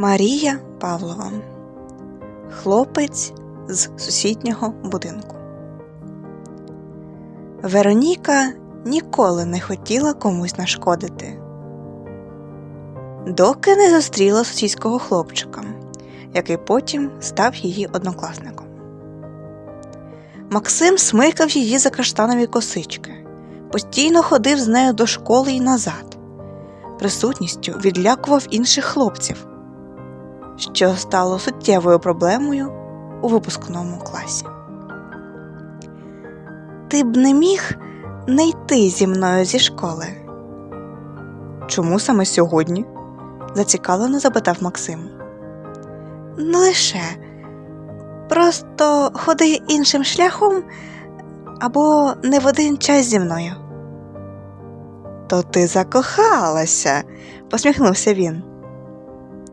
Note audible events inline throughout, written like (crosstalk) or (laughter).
Марія Павлова. Хлопець з сусіднього будинку. Вероніка ніколи не хотіла комусь нашкодити, доки не зустріла сусідського хлопчика, який потім став її однокласником. Максим смикав її за каштанові косички, постійно ходив з нею до школи і назад, присутністю відлякував інших хлопців, що стало суттєвою проблемою у випускному класі. Ти б не міг не йти зі мною зі школи. Чому саме сьогодні? зацікавлено запитав Максим. Не лише. Просто ходи іншим шляхом або не в один час зі мною. То ти закохалася, посміхнувся він.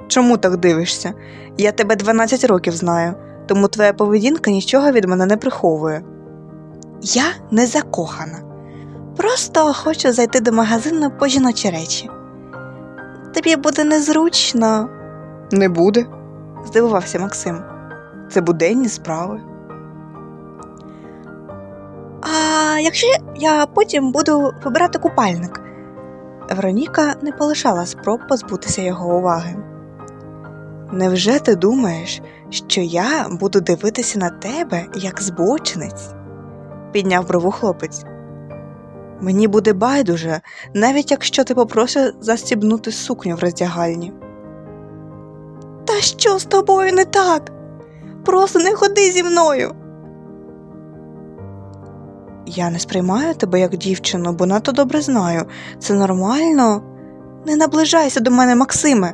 Чому так дивишся? Я тебе 12 років знаю, тому твоя поведінка нічого від мене не приховує. Я не закохана. Просто хочу зайти до магазину по жіночі речі. Тобі буде незручно. Не буде, здивувався Максим. Це буденні справи. А якщо я потім буду вибирати купальник? Вероніка не полишала спроб позбутися його уваги. Невже ти думаєш, що я буду дивитися на тебе як збочинець? підняв брову хлопець. Мені буде байдуже, навіть якщо ти попросиш застібнути сукню в роздягальні. Та що з тобою не так? Просто не ходи зі мною. Я не сприймаю тебе як дівчину, бо надто добре знаю. Це нормально. Не наближайся до мене, Максиме.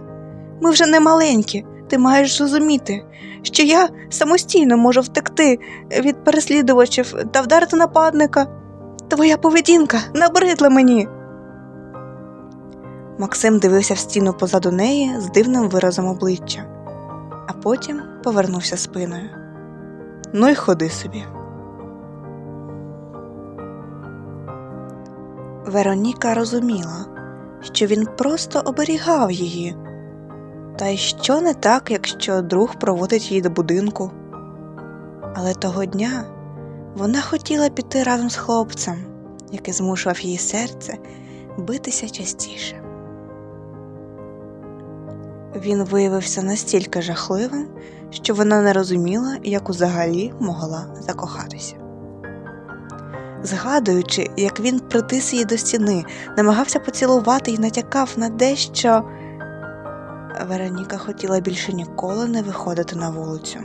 Ми вже не маленькі. Ти маєш зрозуміти, що я самостійно можу втекти від переслідувачів та вдарити нападника. Твоя поведінка набридла мені. Максим дивився в стіну позаду неї з дивним виразом обличчя, а потім повернувся спиною. Ну й ходи собі. Вероніка розуміла, що він просто оберігав її. Та й що не так, якщо друг проводить її до будинку. Але того дня вона хотіла піти разом з хлопцем, який змушував її серце битися частіше. Він виявився настільки жахливим, що вона не розуміла, як взагалі могла закохатися. Згадуючи, як він притис її до стіни, намагався поцілувати і натякав на дещо. Вероніка хотіла більше ніколи не виходити на вулицю.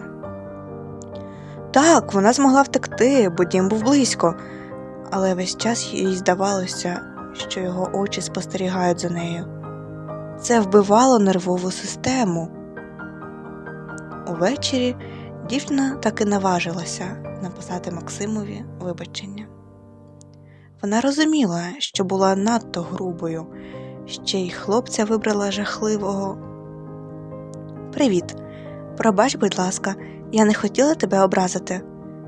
Так, вона змогла втекти, бо дім був близько, але весь час їй здавалося, що його очі спостерігають за нею. Це вбивало нервову систему. Увечері дівчина таки наважилася написати Максимові вибачення. Вона розуміла, що була надто грубою, ще й хлопця вибрала жахливого. Привіт, пробач, будь ласка, я не хотіла тебе образити.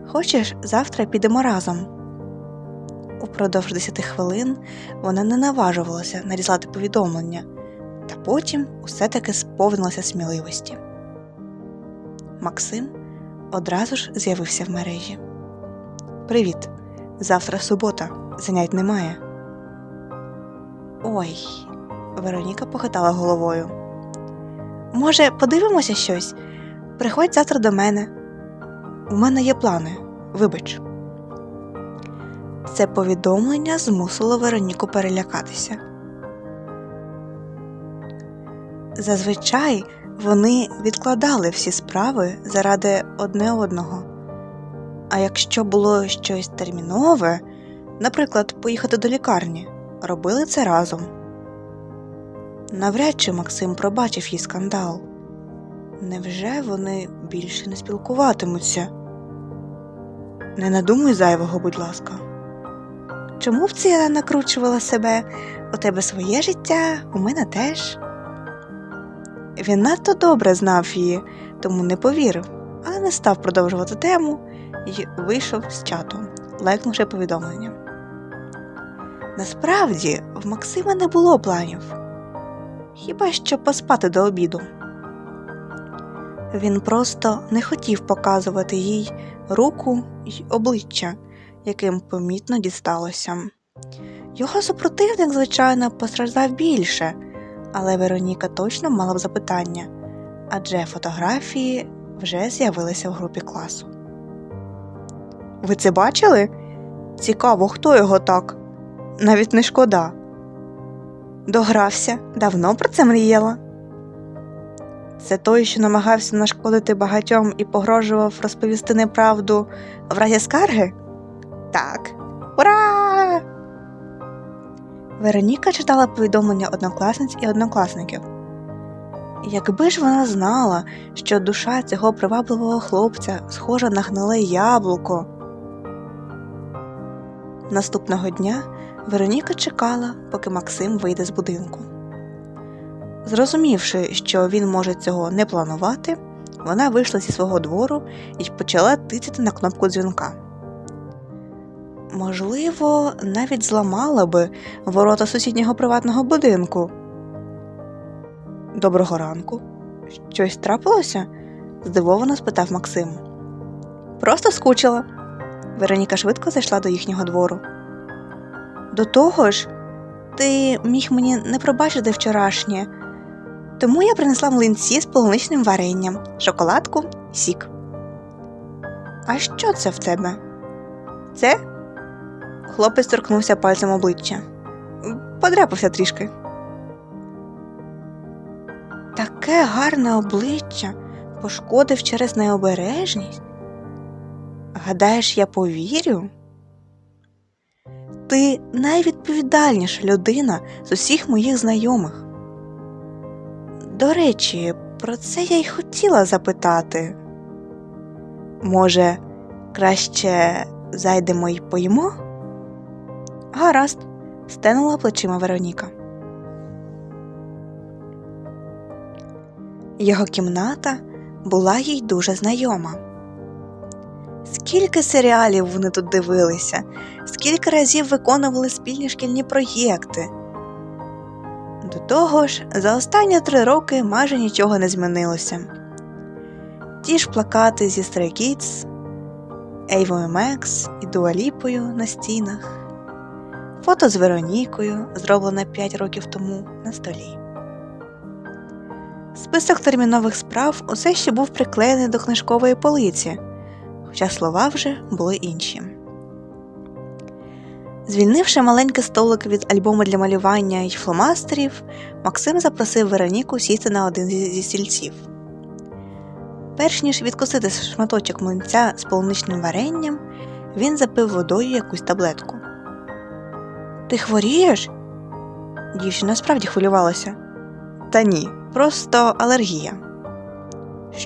Хочеш, завтра підемо разом. Упродовж десяти хвилин вона не наважувалася нарізати повідомлення, та потім усе таки сповнилася сміливості. Максим одразу ж з'явився в мережі. Привіт, завтра субота, занять немає. Ой, Вероніка похитала головою. Може, подивимося щось? Приходь завтра до мене. У мене є плани, вибач. Це повідомлення змусило Вероніку перелякатися. Зазвичай вони відкладали всі справи заради одне одного. А якщо було щось термінове, наприклад, поїхати до лікарні, робили це разом. Навряд чи Максим пробачив їй скандал. Невже вони більше не спілкуватимуться? Не надумуй зайвого, будь ласка. Чому б це накручувала себе? У тебе своє життя, у мене теж. Він надто добре знав її, тому не повірив, але не став продовжувати тему і вийшов з чату, лайкнувши повідомлення. Насправді, в Максима не було планів хіба що поспати до обіду. Він просто не хотів показувати їй руку й обличчя, яким помітно дісталося. Його супротивник, звичайно, постраждав більше, але Вероніка точно мала б запитання, адже фотографії вже з'явилися в групі класу. Ви це бачили? Цікаво, хто його так? Навіть не шкода. Догрався, давно про це мріяла. Це той, що намагався нашкодити багатьом і погрожував розповісти неправду в разі скарги? Так. Ура! Вероніка читала повідомлення однокласниць і однокласників. Якби ж вона знала, що душа цього привабливого хлопця схожа на гниле яблуко. Наступного дня Вероніка чекала, поки Максим вийде з будинку. Зрозумівши, що він може цього не планувати, вона вийшла зі свого двору і почала тицяти на кнопку дзвінка. Можливо, навіть зламала би ворота сусіднього приватного будинку. Доброго ранку. Щось трапилося? здивовано спитав Максим. Просто скучила. Вероніка швидко зайшла до їхнього двору. До того ж, ти міг мені не пробачити вчорашнє, тому я принесла млинці з полуничним варенням, шоколадку сік. А що це в тебе? Це? Хлопець торкнувся пальцем обличчя. Подряпався трішки. Таке гарне обличчя пошкодив через необережність. Гадаєш, я повірю? Ти найвідповідальніша людина з усіх моїх знайомих. До речі, про це я й хотіла запитати. Може, краще зайдемо й поїмо? Гаразд, стенула плечима Вероніка. Його кімната була їй дуже знайома. Скільки серіалів вони тут дивилися, скільки разів виконували спільні шкільні проєкти. До того ж, за останні три роки майже нічого не змінилося. Ті ж плакати зі Stray Kids, Ейвою Мекс і Дуаліпою на стінах, фото з Веронікою, зроблене 5 років тому на столі. Список термінових справ усе ще був приклеєний до книжкової полиці, хоча слова вже були інші. Звільнивши маленький столик від альбому для малювання й фломастерів, Максим запросив Вероніку сісти на один зі стільців. Перш ніж відкусити шматочок млинця з полуничним варенням, він запив водою якусь таблетку. Ти хворієш? Дівчина справді хвилювалася. Та ні, просто алергія.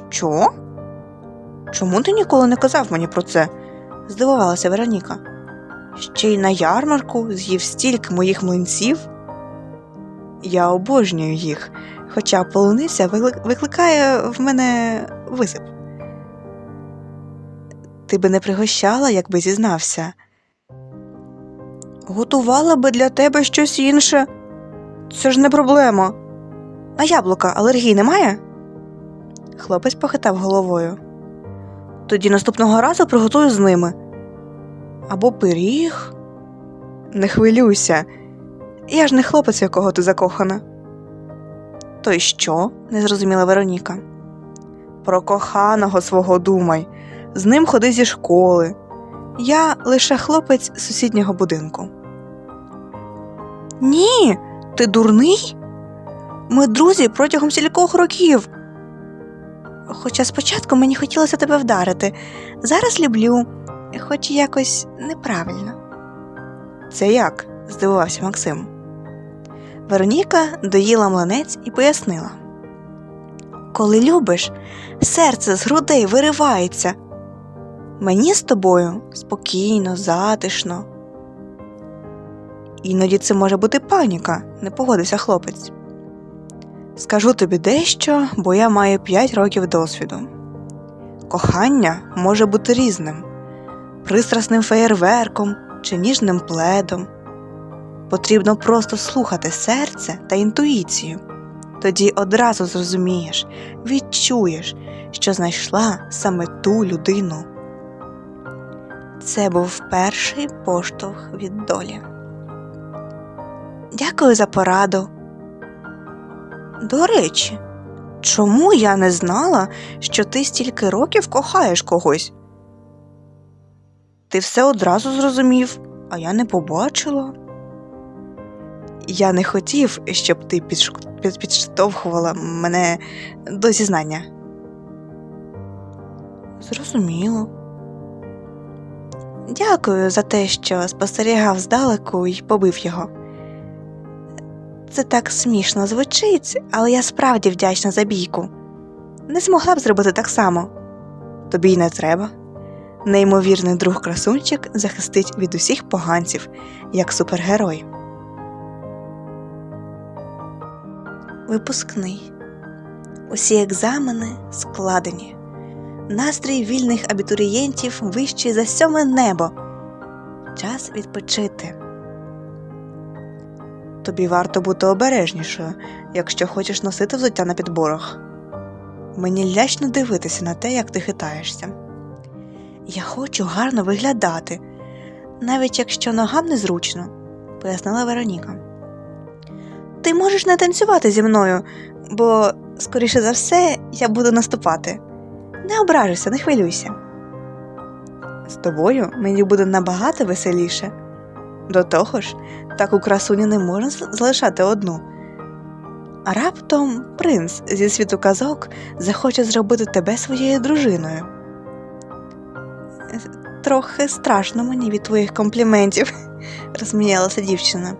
Що? Чому ти ніколи не казав мені про це? здивувалася Вероніка. Ще й на ярмарку з'їв стільки моїх млинців. Я обожнюю їх, хоча полуниця викликає в мене висип. Ти би не пригощала, якби зізнався. Готувала би для тебе щось інше. Це ж не проблема. А яблука алергії немає? Хлопець похитав головою. Тоді наступного разу приготую з ними. Або пиріг. Не хвилюйся. Я ж не хлопець, в якого ти закохана. То й що? не зрозуміла Вероніка. Про коханого свого думай. З ним ходи зі школи. Я лише хлопець сусіднього будинку. Ні, ти дурний? Ми друзі протягом стількох років. Хоча спочатку мені хотілося тебе вдарити. Зараз люблю, хоч і якось неправильно. Це як? здивувався Максим. Вероніка доїла млинець і пояснила. Коли любиш, серце з грудей виривається. Мені з тобою спокійно, затишно. Іноді це може бути паніка, не погодився хлопець. Скажу тобі дещо, бо я маю 5 років досвіду. Кохання може бути різним пристрасним феєрверком чи ніжним пледом. Потрібно просто слухати серце та інтуїцію. Тоді одразу зрозумієш, відчуєш, що знайшла саме ту людину. Це був перший поштовх від долі. Дякую за пораду. До речі, чому я не знала, що ти стільки років кохаєш когось? Ти все одразу зрозумів, а я не побачила. Я не хотів, щоб ти підш- підштовхувала мене до зізнання. Зрозуміло. Дякую за те, що спостерігав здалеку і побив його. Це так смішно звучить, але я справді вдячна за бійку. Не змогла б зробити так само. Тобі й не треба. Неймовірний друг красунчик захистить від усіх поганців, як супергерой. Випускний. Усі екзамени складені. Настрій вільних абітурієнтів вищий за сьоме небо. Час відпочити. Тобі варто бути обережнішою, якщо хочеш носити взуття на підборах. Мені лячно дивитися на те, як ти хитаєшся. Я хочу гарно виглядати, навіть якщо ногам незручно, пояснила Вероніка. Ти можеш не танцювати зі мною, бо, скоріше за все, я буду наступати. Не ображуйся, не хвилюйся. З тобою мені буде набагато веселіше. До того ж, таку красуню не можна залишати одну. А раптом принц зі світу казок захоче зробити тебе своєю дружиною. Е, Трохи страшно мені від твоїх компліментів, (laughs) розсміялася дівчина.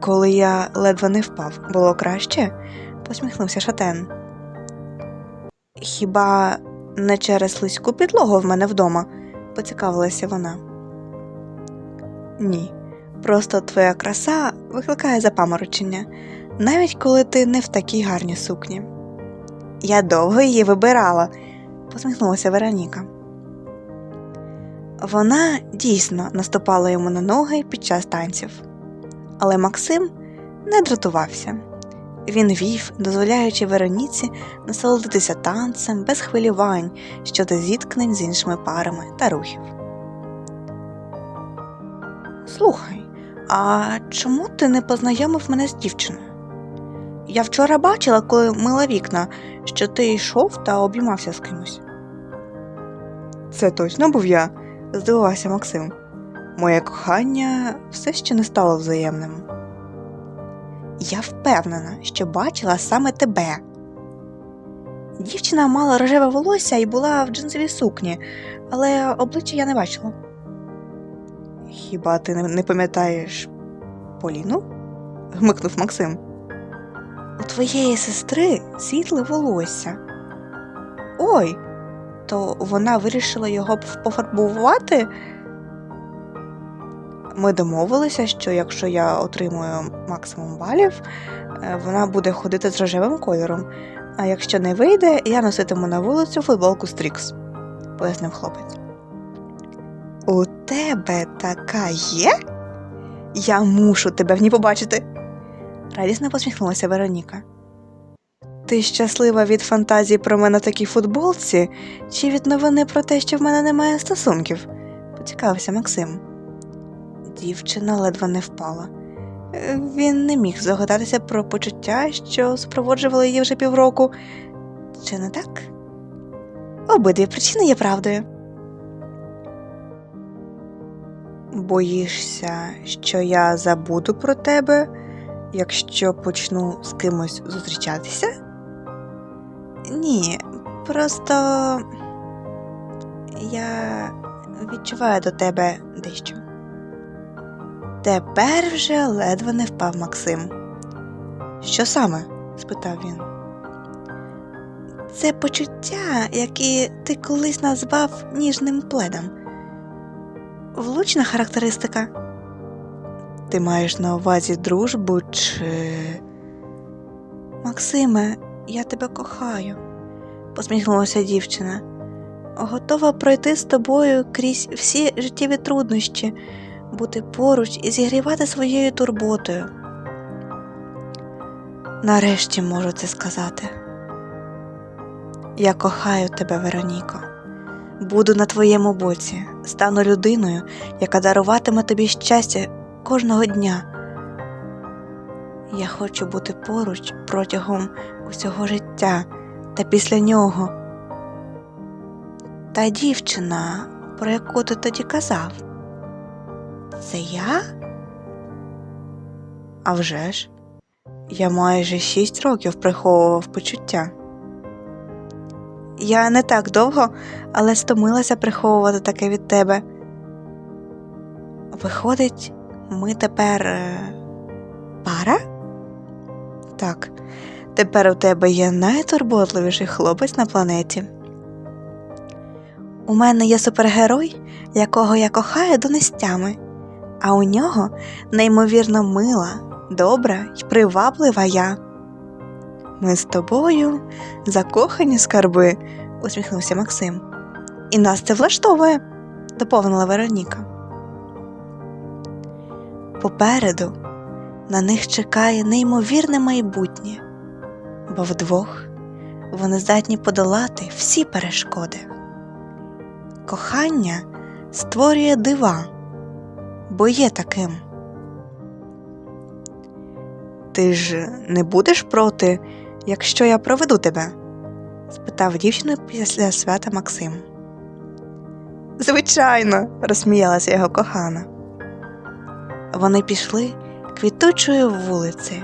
Коли я ледве не впав, було краще? посміхнувся шатен. Хіба не через слизьку підлогу в мене вдома? поцікавилася вона. Ні, просто твоя краса викликає запаморочення, навіть коли ти не в такій гарній сукні. Я довго її вибирала, посміхнулася Вероніка. Вона дійсно наступала йому на ноги під час танців, але Максим не дратувався. Він вів, дозволяючи Вероніці насолодитися танцем без хвилювань щодо зіткнень з іншими парами та рухів. Слухай, а чому ти не познайомив мене з дівчиною? Я вчора бачила, коли мила вікна, що ти йшов та обіймався з кимось. Це точно був я, здивувався Максим. Моє кохання все ще не стало взаємним. Я впевнена, що бачила саме тебе. Дівчина мала рожеве волосся і була в джинсовій сукні, але обличчя я не бачила. Хіба ти не- пам'ятаєш Поліну? гмикнув Максим. У твоєї сестри світле волосся. Ой, то вона вирішила його пофарбувати. Ми домовилися, що якщо я отримую максимум балів, е, вона буде ходити з рожевим кольором, а якщо не вийде, я носитиму на вулицю футболку Стрікс, пояснив хлопець. У тебе така є? Я мушу тебе в ній побачити. Радісно посміхнулася Вероніка. Ти щаслива від фантазії про мене такій футболці, чи від новини про те, що в мене немає стосунків? поцікавився Максим. Дівчина ледве не впала. Він не міг здогадатися про почуття, що супроводжували її вже півроку. Чи не так? Обидві причини є правдою. Боїшся, що я забуду про тебе, якщо почну з кимось зустрічатися? Ні, просто я відчуваю до тебе дещо. Тепер вже ледве не впав Максим. Що саме? спитав він. Це почуття, яке ти колись назвав ніжним пледом. Влучна характеристика. Ти маєш на увазі дружбу чи. Максиме, я тебе кохаю, посміхнулася дівчина. Готова пройти з тобою крізь всі життєві труднощі, бути поруч і зігрівати своєю турботою. Нарешті можу це сказати. Я кохаю тебе, Вероніко. Буду на твоєму боці, стану людиною, яка даруватиме тобі щастя кожного дня. Я хочу бути поруч протягом усього життя та після нього. Та дівчина, про яку ти тоді казав, це я? А вже ж, я майже шість років приховував почуття. Я не так довго, але стомилася приховувати таке від тебе. Виходить, ми тепер е, пара? Так, тепер у тебе є найтурботливіший хлопець на планеті. У мене є супергерой, якого я кохаю до нестями, а у нього неймовірно мила, добра й приваблива я. Ми з тобою закохані скарби, усміхнувся Максим. І нас це влаштовує, доповнила Вероніка. Попереду на них чекає неймовірне майбутнє, бо вдвох вони здатні подолати всі перешкоди. Кохання створює дива, бо є таким. Ти ж не будеш проти, якщо я проведу тебе? спитав дівчину після свята Максим. Звичайно, розсміялася його кохана. Вони пішли квітучою вулицею,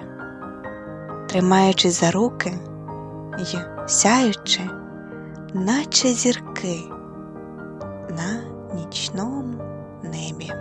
тримаючись за руки й сяючи, наче зірки на нічному небі.